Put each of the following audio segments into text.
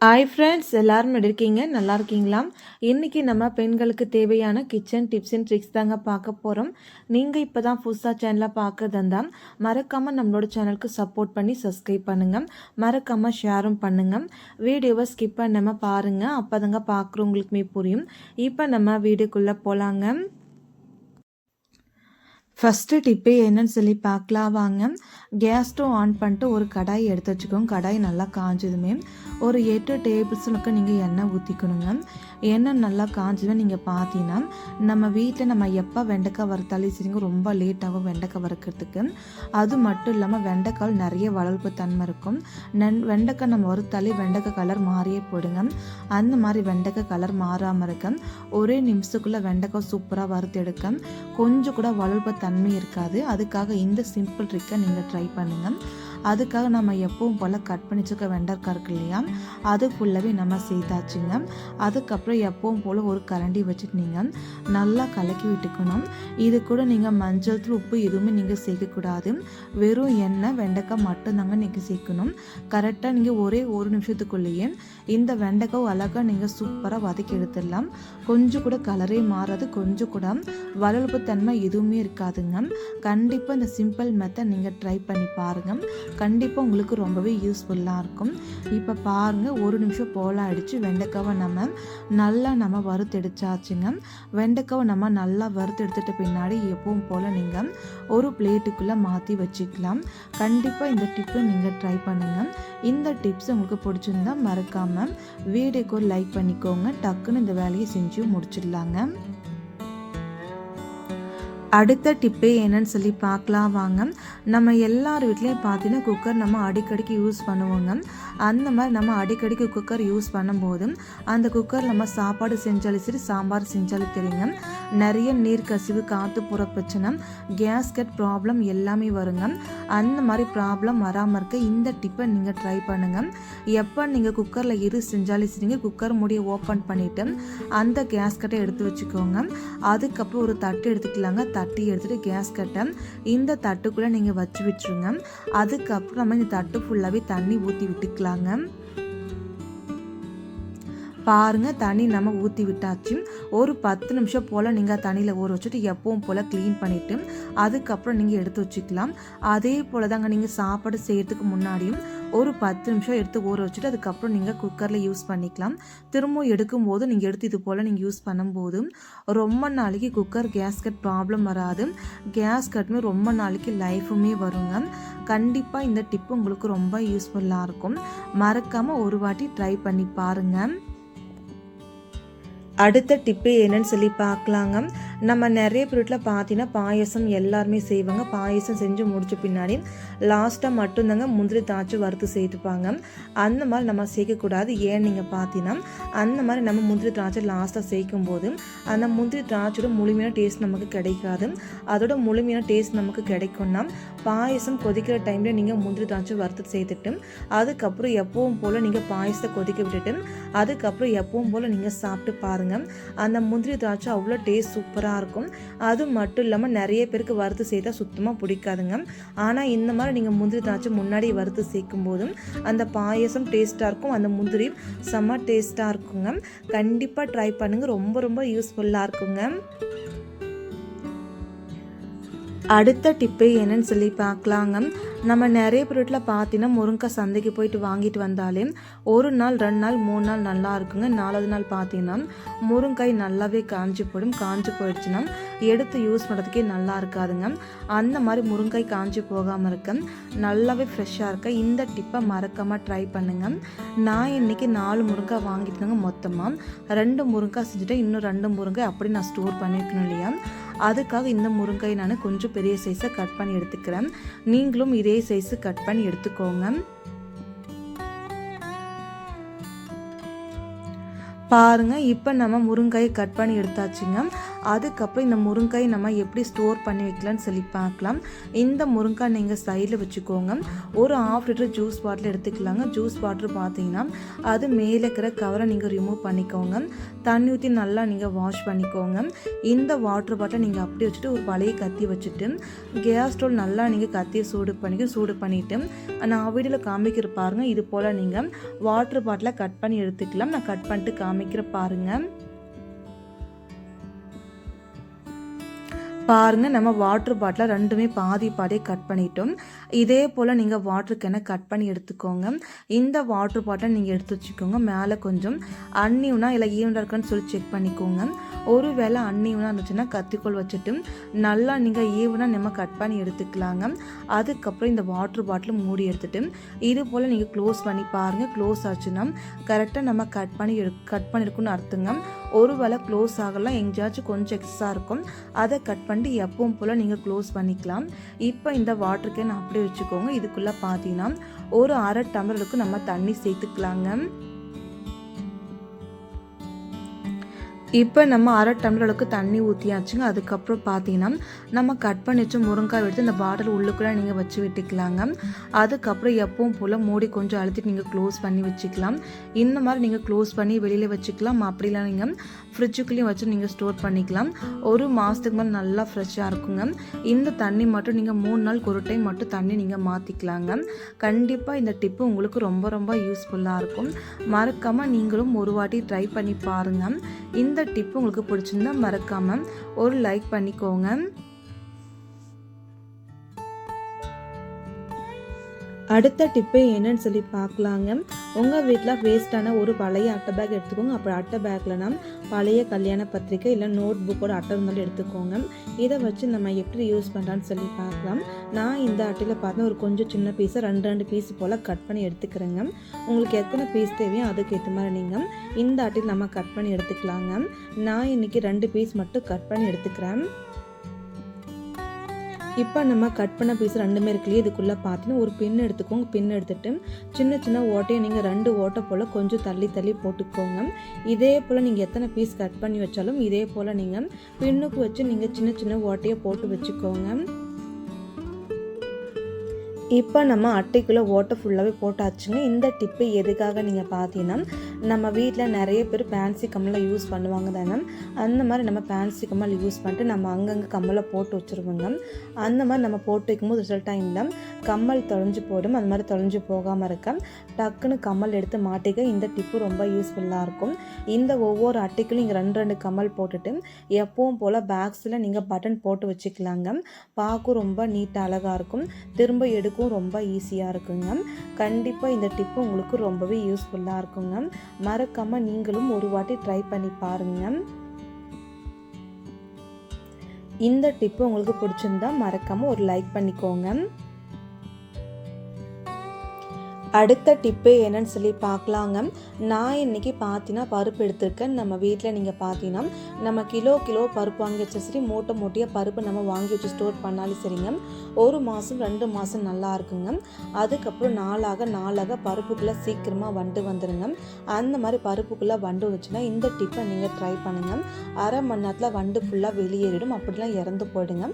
Hi friends எல்லோரும் எப்படி இருக்கீங்க? நல்லா இருக்கீங்களா? இன்றைக்கி நம்ம பெண்களுக்கு தேவையான கிச்சன் டிப்ஸ் அண்ட் ட்ரிக்ஸ் தாங்க பார்க்க போகிறோம் நீங்கள் இப்போ தான் புதுசாக சேனலை பார்க்குறதா மறக்காமல் நம்மளோட சேனலுக்கு சப்போர்ட் பண்ணி சப்ஸ்கிரைப் பண்ணுங்கள் மறக்காமல் ஷேரும் பண்ணுங்கள் வீடியோவை ஸ்கிப் பண்ணாமல் பாருங்கள் அப்போ தாங்க பார்க்குறவங்களுக்குமே புரியும். இப்போ நம்ம வீடியோக்குள்ளே போகலாங்க ஃபஸ்ட்டு டிப்பே என்னன்னு சொல்லி பார்க்கலாம் வாங்க. கேஸ் ஸ்டவ் ஆன் பண்ணிட்டு ஒரு கடாய் எடுத்து வச்சுக்கோங்க. கடாய் நல்லா காஞ்சதுமே ஒரு எட்டு டேபிள் ஸ்பூனுக்கு நீங்கள் எண்ணெய் ஊற்றிக்கணுங்க எண்ணெய் நல்லா காஞ்சதுமே நீங்கள் பார்த்தீங்கன்னா நம்ம வீட்டில் நம்ம எப்போ வெண்டைக்காய் வறுத்தாலே சரிங்க ரொம்ப லேட்டாகும் வெண்டைக்காய் வறுக்கிறதுக்கு. அது மட்டும் இல்லாமல் வெண்டைக்காய் நிறைய வளர்ப்பு தன்மை இருக்கும். நன் வெண்டைக்காய் நம்ம வறுத்தாலே வெண்டைக்காய் கலர் மாறியே போடுங்க அந்த மாதிரி வெண்டைக்காய் கலர் மாறாமல் இருக்க. ஒரே நிமிஷத்துக்குள்ளே வெண்டைக்காய் சூப்பராக வறுத்து எடுக்க. கொஞ்சம் கூட வளர்ப்பு தன்மை இருக்காது. அதுக்காக இந்த சிம்பிள் ட்ரிக்கை நீங்கள் ட்ரை பண்ணுங்கள் அதுக்காக நம்ம எப்பவும் போல் கட் பண்ணி வச்சுக்க வெண்டக்காய் இருக்கு இல்லையா? அது ஃபுல்லாகவே நம்ம சேர்த்தாச்சுங்க அதுக்கப்புறம் எப்பவும் போல் ஒரு கரண்டி வச்சுட்டு நீங்கள் நல்லா கலக்கி விட்டுக்கணும். இது கூட நீங்கள் மஞ்சள் தூள் உப்பு எதுவுமே நீங்கள் சேர்க்கக்கூடாது. வெறும் எண்ணெய் வெண்டைக்காய் மட்டும்தாங்க நீங்கள் சேர்க்கணும். கரெக்டாக நீங்கள் ஒரே ஒரு நிமிஷத்துக்குள்ளேயே இந்த வெண்டைக்காய் அழகாக நீங்கள் சூப்பராக வதக்கி எடுத்துடலாம். கொஞ்சம் கூட கலரே மாறாது கொஞ்சம் கூட வளர்ப்பு தன்மை எதுவுமே இருக்காதுங்க. கண்டிப்பாக இந்த சிம்பிள் மெத்தட் நீங்கள் ட்ரை பண்ணி பாருங்கள் கண்டிப்பாக உங்களுக்கு ரொம்பவே யூஸ்ஃபுல்லாக இருக்கும். இப்போ பாருங்கள் ஒரு நிமிஷம் போல அடித்து வெண்டைக்காவை நம்ம நல்லா நம்ம வறுத்தெடுத்தாச்சுங்க. வெண்டைக்காவை நம்ம நல்லா வறுத்தெடுத்துட்ட பின்னாடி எப்பவும் போல் நீங்கள் ஒரு பிளேட்டுக்குள்ளே மாற்றி வச்சுக்கலாம். கண்டிப்பாக இந்த டிப்பை நீங்கள் ட்ரை பண்ணுங்கள் இந்த டிப்ஸ் உங்களுக்கு பிடிச்சிருந்தா மறக்காமல் வீடியோக்கு ஒரு லைக் பண்ணிக்கோங்க. டக்குன்னு இந்த வேலையை செஞ்சு முடிச்சிடலாங்க. அடுத்த டிப்பே என்னன்னு சொல்லி பார்க்கலாம் வாங்க. நம்ம எல்லார் வீட்லேயும் பார்த்தீங்கன்னா குக்கர் நம்ம அடிக்கடிக்கு யூஸ் பண்ணுவோங்க. அந்த மாதிரி நம்ம அடிக்கடிக்கு குக்கர் யூஸ் பண்ணும்போது அந்த குக்கர் நம்ம சாப்பாடு செஞ்சாலும் சரி சாம்பார் செஞ்சாலும் தெரியுங்க. நிறைய நீர் கசிவு காற்று போகிற பிரச்சனை கேஸ் கட் ப்ராப்ளம் எல்லாமே வருங்க. அந்த மாதிரி ப்ராப்ளம் வராமல் இருக்க இந்த டிப்பை நீங்கள் ட்ரை பண்ணுங்கள் எப்போ நீங்கள் குக்கரில் இரு செஞ்சாலும் சரிங்க குக்கர் முடியை ஓப்பன் பண்ணிவிட்டு அந்த கேஸ் கட்டை எடுத்து வச்சுக்கோங்க. அதுக்கப்புறம் ஒரு தட்டு எடுத்துக்கலாங்க. தட்டி எடுத்துகிட்டு கேஸ் கட்டை இந்த தட்டுக்குள்ளே நீங்கள் வச்சு விட்டுருங்க. அதுக்கப்புறம் நம்ம இந்த தட்டு ஃபுல்லாகவே தண்ணி ஊற்றி விட்டுக்கலாங்க. பாருங்கள் தண்ணி நம்ம ஊற்றி விட்டாச்சு. ஒரு பத்து நிமிஷம் போல் நீங்கள் தண்ணியில் ஊற வச்சுட்டு எப்பவும் போல் க்ளீன் பண்ணிவிட்டு அதுக்கப்புறம் நீங்கள் எடுத்து வச்சுக்கலாம். அதே போல் தாங்க நீங்கள் சாப்பாடு செய்கிறதுக்கு முன்னாடியும் ஒரு பத்து நிமிஷம் எடுத்து ஊற வச்சுட்டு அதுக்கப்புறம் நீங்கள் குக்கரில் யூஸ் பண்ணிக்கலாம். திரும்பவும் எடுக்கும்போது நீங்கள் எடுத்து இது போல் நீங்கள் யூஸ் பண்ணும்போது ரொம்ப நாளைக்கு குக்கர் கேஸ் கட் ப்ராப்ளம் வராது. கேஸ் கட்டுமே ரொம்ப நாளைக்கு லைஃபுமே வருங்க. கண்டிப்பாக இந்த டிப்பு உங்களுக்கு ரொம்ப யூஸ்ஃபுல்லாக இருக்கும். மறக்காமல் ஒரு வாட்டி ட்ரை பண்ணி பாருங்கள் அடுத்த டிப்பு என்னன்னு சொல்லி பார்க்கலாங்க. நம்ம நிறைய பொருட்களை பார்த்தீங்கன்னா பாயசம் எல்லாருமே செய்வாங்க. பாயசம் செஞ்சு முடிச்ச பின்னாடி லாஸ்ட்டாக மட்டும்தாங்க முந்திரி தாய்ச்சி வறுத்து சேர்த்துப்பாங்க. அந்த மாதிரி நம்ம சேர்க்கக்கூடாது ஏன் நீங்கள் பார்த்தீங்கன்னா அந்த மாதிரி நம்ம முந்திரி திராட்சை லாஸ்ட்டாக சேர்க்கும் போது அந்த முந்திரி திராட்சையோட முழுமையான டேஸ்ட் நமக்கு கிடைக்காது. அதோட முழுமையான டேஸ்ட் நமக்கு கிடைக்கும்னா பாயசம் கொதிக்கிற டைமில் நீங்கள் முந்திரி திராட்சை வறுத்து சேர்த்துட்டு அதுக்கப்புறம் எப்பவும் போல் நீங்கள் பாயசத்தை கொதிக்க விட்டுட்டு அதுக்கப்புறம் எப்பவும் போல் நீங்கள் சாப்பிட்டு பாருங்கள் அந்த முந்திரி திராட்சை அவ்வளோ டேஸ்ட் சூப்பராக இருக்கும். அது மட்டும் இல்லாமல் நிறைய பேருக்கு வறுத்து செய்தால் சுத்தமாக பிடிக்காதுங்க. ஆனால் இந்த மாதிரி நீங்கள் முந்திரி திராட்சை முன்னாடி வறுத்து சேர்க்கும் போதும் அந்த பாயசம் டேஸ்ட்டாக இருக்கும். அந்த முந்திரி செம்ம டேஸ்ட்டாக இருக்குங்க. கண்டிப்பாக ட்ரை பண்ணுங்கள் ரொம்ப ரொம்ப யூஸ்ஃபுல்லாக இருக்குங்க. அடுத்த டிப்பு என்னன்னு சொல்லி பார்க்கலாங்க. நம்ம நிறைய பொருட்களை பார்த்தீங்கன்னா முருங்கை சந்தைக்கு போயிட்டு வாங்கிட்டு வந்தாலே ஒரு நாள் ரெண்டு நாள் மூணு நாள் நல்லா இருக்குங்க. நாலாவது நாள் பார்த்தீங்கன்னா முருங்காய் நல்லாவே காஞ்சி போயிடும் காஞ்சி போயிடுச்சுன்னா எடுத்து யூஸ் பண்ணுறதுக்கே நல்லா இருக்காதுங்க. அந்த மாதிரி முருங்காய் காஞ்சி போகாமல் இருக்க நல்லாவே ஃப்ரெஷ்ஷாக இருக்க இந்த டிப்பை மறக்காமல் ட்ரை பண்ணுங்கள் நான் இன்றைக்கி நாலு முருங்காய் வாங்கிட்டுங்க மொத்தமாக ரெண்டு முருங்காய் செஞ்சுட்டு இன்னும் ரெண்டு முருங்கை அப்படி நான் ஸ்டோர் பண்ணியிருக்கணும் இல்லையா? அதுக்காக இந்த முருங்கை நான் கொஞ்சம் பெரிய சைஸை கட் பண்ணி எடுத்துக்கிறேன். நீங்களும் இதே சைஸு கட் பண்ணி எடுத்துக்கோங்க. பாருங்க இப்போ நம்ம முருங்காயை கட் பண்ணி எடுத்தாச்சுங்க. அதுக்கப்புறம் இந்த முருங்கை நம்ம எப்படி ஸ்டோர் பண்ணி வைக்கலாம்னு சொல்லி பார்க்கலாம். இந்த முருங்காய் நீங்கள் சைடில் வச்சுக்கோங்க. ஒரு ஆஃப் லிட்டர் ஜூஸ் பாட்டில் எடுத்துக்கலாங்க. ஜூஸ் பாட்டில் பார்த்தீங்கன்னா அது மேலே இருக்கிற கவரை நீங்கள் ரிமூவ் பண்ணிக்கோங்க. தண்ணி ஊற்றி நல்லா நீங்கள் வாஷ் பண்ணிக்கோங்க. இந்த வாட்டர் பாட்டில் நீங்கள் அப்படி வச்சுட்டு ஒரு பழைய கத்தி வச்சுட்டு கேஸ் ஸ்டோவ் நல்லா நீங்கள் கத்தியை சூடு பண்ணிக்க சூடு பண்ணிவிட்டு நான் வீடியோவில் காமிக்கிற பாருங்கள் இது போல் நீங்கள் வாட்டர் பாட்டில் கட் பண்ணி எடுத்துக்கலாம். நான் கட் பண்ணிட்டு காமி சமைக்கிற பாருங்கள் பாருங்கள் நம்ம வாட்டர் பாட்டிலை ரெண்டுமே பாதி பாதியை கட் பண்ணிட்டோம். இதே போல் நீங்கள் வாட்டர் கேனை கட் பண்ணி எடுத்துக்கோங்க. இந்த வாட்டர் பாட்டிலை நீங்கள் எடுத்து வச்சுக்கோங்க. மேலே கொஞ்சம் அன்னியூனா இல்லை ஈவனாக இருக்கான்னு சொல்லி செக் பண்ணிக்கோங்க. ஒரு வேளை அன்னியூனாக இருந்துச்சுன்னா கத்திக்கோல் வச்சுட்டு நல்லா நீங்கள் ஈவனாக நம்ம கட் பண்ணி எடுத்துக்கலாங்க. அதுக்கப்புறம் இந்த வாட்டர் பாட்டில் மூடி எடுத்துட்டு இது போல் நீங்கள் க்ளோஸ் பண்ணி பாருங்கள் க்ளோஸ் ஆச்சுன்னா கரெக்டாக நம்ம கட் பண்ணி எடு கட் பண்ணியிருக்குன்னு அர்த்தங்க. ஒரு வேளை க்ளோஸ் ஆகலாம். எங்கேயாச்சும் கொஞ்சம் எக்ஸஸாக இருக்கும். அதை கட் பண்ணிட்டு எப்பவும் போல் நீங்கள் க்ளோஸ் பண்ணிக்கலாம். இப்போ இந்த வாட்டர் கேன் அப்படியே வச்சுக்கோங்க. இதுக்குள்ளே பார்த்தீங்கன்னா ஒரு அரை டம்ளருக்கு நம்ம தண்ணி சேர்த்துக்கலாங்க. இப்போ நம்ம அரை டம்ளருக்கு அளவுக்கு தண்ணி ஊற்றியாச்சுங்க அதுக்கப்புறம் பார்த்தீங்கன்னா நம்ம கட் பண்ணி வச்சு முருங்காய் எடுத்து இந்த பாட்டில் உள்ளுக்குள்ளே நீங்கள் வச்சு விட்டுக்கலாங்க. அதுக்கப்புறம் எப்பவும் போல் மூடி கொஞ்சம் அழுத்திட்டு நீங்கள் க்ளோஸ் பண்ணி வச்சுக்கலாம். இந்த மாதிரி நீங்கள் க்ளோஸ் பண்ணி வெளியில் வச்சுக்கலாம். அப்படிலாம் நீங்கள் ஃப்ரிட்ஜுக்குள்ளேயும் வச்சு நீங்கள் ஸ்டோர் பண்ணிக்கலாம். ஒரு மாதத்துக்கு மேலே நல்லா ஃப்ரெஷ்ஷாக இருக்குங்க. இந்த தண்ணி மட்டும் நீங்கள் மூணு நாளுக்கு ஒரு டைம் மட்டும் தண்ணி நீங்கள் மாற்றிக்கலாங்க கண்டிப்பாக இந்த டிப்பு உங்களுக்கு ரொம்ப ரொம்ப யூஸ்ஃபுல்லாக இருக்கும். மறக்காமல் நீங்களும் ஒரு வாட்டி ட்ரை பண்ணி பாருங்கள் இந்த டிப்பு உங்களுக்கு பிடிச்சிருந்தா மறக்காமல் ஒரு லைக் பண்ணிக்கோங்க. அடுத்த டிப்பு என்னன்னு சொல்லி பார்க்கலாங்க. உங்கள் வீட்டில் வேஸ்ட்டான ஒரு பழைய அட்டை பேக் எடுத்துக்கோங்க. அப்புறம் அட்டை பேக்லனா பழைய கல்யாண பத்திரிக்கை இல்லை நோட் புக்கோட அட்டை இருந்தாலும் எடுத்துக்கோங்க. இதை வச்சு நம்ம எப்படி யூஸ் பண்ணுறான்னு சொல்லி பார்க்கலாம். நான் இந்த அட்டையில் பார்த்தா ஒரு கொஞ்சம் சின்ன பீஸை ரெண்டு ரெண்டு பீஸ் போல் கட் பண்ணி எடுத்துக்கிறேங்க. உங்களுக்கு எத்தனை பீஸ் தேவையோ அதுக்கேற்ற மாதிரி நீங்கள் இந்த அட்டையில் நம்ம கட் பண்ணி எடுத்துக்கலாங்க. நான் இன்றைக்கி ரெண்டு பீஸ் மட்டும் கட் பண்ணி எடுத்துக்கிறேன். இப்போ நம்ம கட் பண்ண பீஸ் ரெண்டுமே இருக்குல்லையே இதுக்குள்ளே பார்த்தீங்கன்னா ஒரு பின் எடுத்துக்கோங்க. பின் எடுத்துட்டு சின்ன சின்ன ஓட்டையை நீங்கள் ரெண்டு ஓட்டை போல் கொஞ்சம் தள்ளி தள்ளி போட்டுக்கோங்க. இதே போல் நீங்கள் எத்தனை பீஸ் கட் பண்ணி வச்சாலும் இதே போல் நீங்கள் பின்னுக்கு வச்சு நீங்கள் சின்ன சின்ன ஓட்டையை போட்டு வச்சுக்கோங்க. இப்போ நம்ம அட்டைக்குள்ளே ஓட்டை ஃபுல்லாகவே போட்டாச்சுங்க. இந்த டிப்பு எதுக்காக நீங்கள் பார்த்தீங்கன்னா நம்ம வீட்டில் நிறைய பேர் ஃபேன்சி கம்மலை யூஸ் பண்ணுவாங்க தானே. அந்த மாதிரி நம்ம ஃபேன்சி கம்மல் யூஸ் பண்ணிட்டு நம்ம அங்கங்கே கம்மலை போட்டு வச்சுருவோங்க. அந்த மாதிரி நம்ம போட்டு வைக்கும்போது சில டைமில் கம்மல் தொலைஞ்சு போடும் அந்த மாதிரி தொலைஞ்சு போகாமல் இருக்க. டக்குன்னு கம்மல் எடுத்து மாட்டிக்க இந்த டிப்பு ரொம்ப யூஸ்ஃபுல்லாக இருக்கும். இந்த ஒவ்வொரு அட்டைக்குள்ளும் நீங்கள் ரெண்டு ரெண்டு கம்மல் போட்டுட்டு எப்பவும் போல் பேக்ஸில் நீங்கள் பட்டன் போட்டு வச்சுக்கலாங்க. பார்க்கும் ரொம்ப நீட்டாக அழகாக இருக்கும். திரும்ப எடுக்கும் ரொம்ப ஈஸியாக இருக்குங்க. கண்டிப்பாக இந்த டிப்பு உங்களுக்கு ரொம்பவே யூஸ்ஃபுல்லாக இருக்குங்க. மறக்காமல் நீங்களும் ஒரு வாட்டி ட்ரை பண்ணி பாருங்கள் இந்த டிப்பு உங்களுக்கு பிடிச்சிருந்தா மறக்காமல் ஒரு லைக் பண்ணிக்கோங்க. அடுத்த டிப்பு என்னன்னு சொல்லி பார்க்கலாங்க. நான் இன்றைக்கி பார்த்தீங்கன்னா பருப்பு எடுத்திருக்கேன். நம்ம வீட்டில் நீங்கள் பார்த்தீங்கன்னா நம்ம கிலோ கிலோ பருப்பு வாங்கி வச்சா சரி மூட்டை மூட்டையாக பருப்பு நம்ம வாங்கி வச்சு ஸ்டோர் பண்ணாலும் சரிங்க. ஒரு மாதம் ரெண்டு மாதம் நல்லா இருக்குங்க. அதுக்கப்புறம் நாளாக நாளாக பருப்புக்குள்ளே சீக்கிரமாக வண்டு வந்துடுங்க அந்த மாதிரி பருப்புக்குள்ளே வண்டு வந்துச்சுன்னா இந்த டிப்பை நீங்கள் ட்ரை பண்ணுங்கள் அரை மணி நேரத்தில் வண்டு ஃபுல்லாக வெளியேறிடும். அப்படிலாம் இறந்து போயிடுங்க.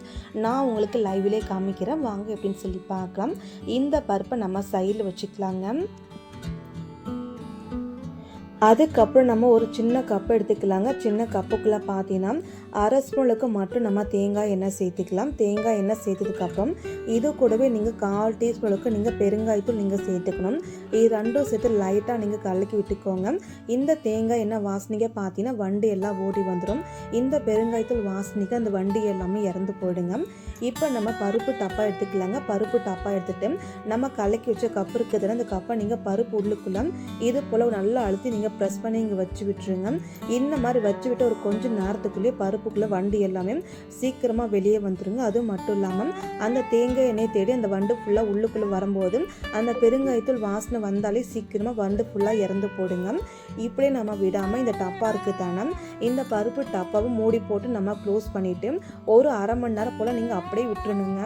நான் உங்களுக்கு லைவ்லேயே காமிக்கிறேன். வாங்க எப்படின்னு சொல்லி பார்க்கலாம். இந்த பருப்பை நம்ம சைடில் வச்சுக்கலாங்க அதுக்கப்புறம் நம்ம ஒரு சின்ன கப் எடுத்துக்கலாங்க. சின்ன கப்புக்குள்ளே பார்த்தீங்கன்னா அரை ஸ்பூனுக்கு மட்டும் நம்ம தேங்காய் எண்ணெய் சேர்த்துக்கலாம். தேங்காய் எண்ணெய் சேர்த்ததுக்கப்புறம் இது கூடவே நீங்கள் கால் டீஸ்பூனுக்கு நீங்கள் பெருங்காயத்தூள் நீங்கள் சேர்த்துக்கணும். இது ரெண்டும் சேர்த்து லைட்டாக நீங்கள் கலக்கி விட்டுக்கோங்க. இந்த தேங்காய் எண்ணெய் வாசனைக்கு பார்த்தீங்கன்னா வண்டி எல்லாம் ஓடி வந்துடும் இந்த பெருங்காயத்தூள் வாசனைக்கு அந்த வண்டி எல்லாமே இறந்து போயிடுங்க. இப்போ நம்ம பருப்பு டப்பா எடுத்துக்கலாங்க. பருப்பு டப்பா எடுத்துகிட்டு நம்ம கலக்கி வச்ச கப்பு இருக்குதுன்னா அந்த கப்பை நீங்கள் பருப்பு உள்ளுக்குள்ள இது போல் நல்லா அழுத்தி நீங்கள் ப்ரெஸ் பண்ணி இங்கே வச்சு விட்டுருங்க. இந்த மாதிரி வச்சு விட்டு ஒரு கொஞ்சம் நேரத்துக்குள்ளேயே பருப்புக்குள்ளே வண்டு எல்லாமே சீக்கிரமாக வெளியே வந்துருங்க. அதுவும் மட்டும் இல்லாமல் அந்த தேங்காய் எண்ணெய் தேடி அந்த வண்டு ஃபுல்லாக உள்ளுக்குள்ளே வரும்போது அந்த பெருங்காயத்தூள் வாசனை வந்தாலே சீக்கிரமாக வண்டு ஃபுல்லாக இறந்து போடுங்க. இப்படியே நம்ம விடாமல் இந்த டப்பா இருக்குது தானே இந்த பருப்பு டப்பாவை மூடி போட்டு நம்ம க்ளோஸ் பண்ணிவிட்டு ஒரு அரை மணி நேரம் போல் நீங்கள் அப்படியே விட்டுருணுங்க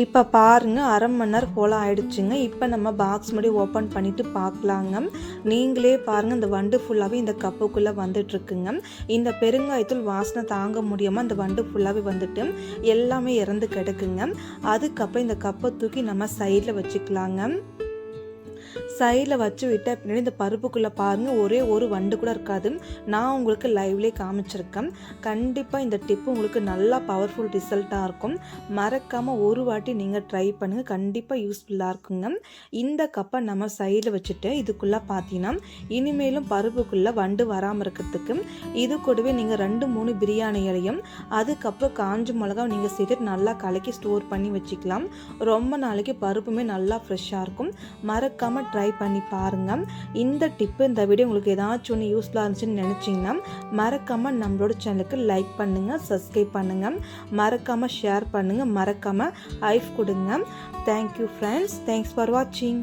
இப்போ பாருங்க அரை மணி நேரம் போல் ஆயிடுச்சுங்க. இப்போ நம்ம பாக்ஸ் முடி ஓப்பன் பண்ணிட்டு பார்க்கலாங்க. நீங்களே பாருங்க இந்த வண்டு ஃபுல்லாகவே இந்த கப்புக்குள்ளே வந்துட்டுருக்குங்க. இந்த பெருங்காயத்தூள் வாசனை தாங்க முடியாமல் இந்த வண்டு ஃபுல்லாகவே வந்துட்டு எல்லாமே இறந்து கிடக்குங்க. அதுக்கப்புறம் இந்த கப்பை தூக்கி நம்ம சைடில் வச்சுக்கலாங்க. சைடில் வச்சு விட்ட பின்னாடி இந்த பருப்புக்குள்ளே பாருங்கள் ஒரே ஒரு வண்டு கூட இருக்காது. நான் உங்களுக்கு லைவ்லேயே காமிச்சிருக்கேன். கண்டிப்பாக இந்த டிப்பு உங்களுக்கு நல்லா பவர்ஃபுல் ரிசல்ட்டாக இருக்கும். மறக்காமல் ஒரு வாட்டி நீங்கள் ட்ரை பண்ணுங்கள் கண்டிப்பாக யூஸ்ஃபுல்லாக இருக்குங்க. இந்த கப்பை நம்ம சைடில் வச்சுட்டு இதுக்குள்ளே பார்த்தீங்கன்னா இனிமேலும் பருப்புக்குள்ளே வண்டு வராமல் இருக்கிறதுக்கு இது கூடவே நீங்கள் ரெண்டு மூணு பிரியாணி இலையும் அதுக்கப்புறம் காஞ்ச மிளகாவும் நீங்கள் சேர்த்துட்டு நல்லா கலக்கி ஸ்டோர் பண்ணி வச்சுக்கலாம். ரொம்ப நாளைக்கு பருப்புமே நல்லா ஃப்ரெஷ்ஷாக இருக்கும். மறக்காமல் ட்ரை ட்ரை பண்ணி பாருங்கள் இந்த டிப்பு இந்த வீடியோ உங்களுக்கு ஏதாச்சும் ஒன்று யூஸ்ஃபுல்லாக இருந்துச்சுன்னு நினச்சிங்கன்னா மறக்காமல் நம்மளோட சேனலுக்கு லைக் பண்ணுங்கள் சப்ஸ்கிரைப் பண்ணுங்கள் மறக்காமல் ஷேர் பண்ணுங்கள் மறக்காமல் ஐஃப் கொடுங்க. தேங்க்யூ ஃப்ரெண்ட்ஸ் தேங்க்ஸ் ஃபார் வாட்சிங்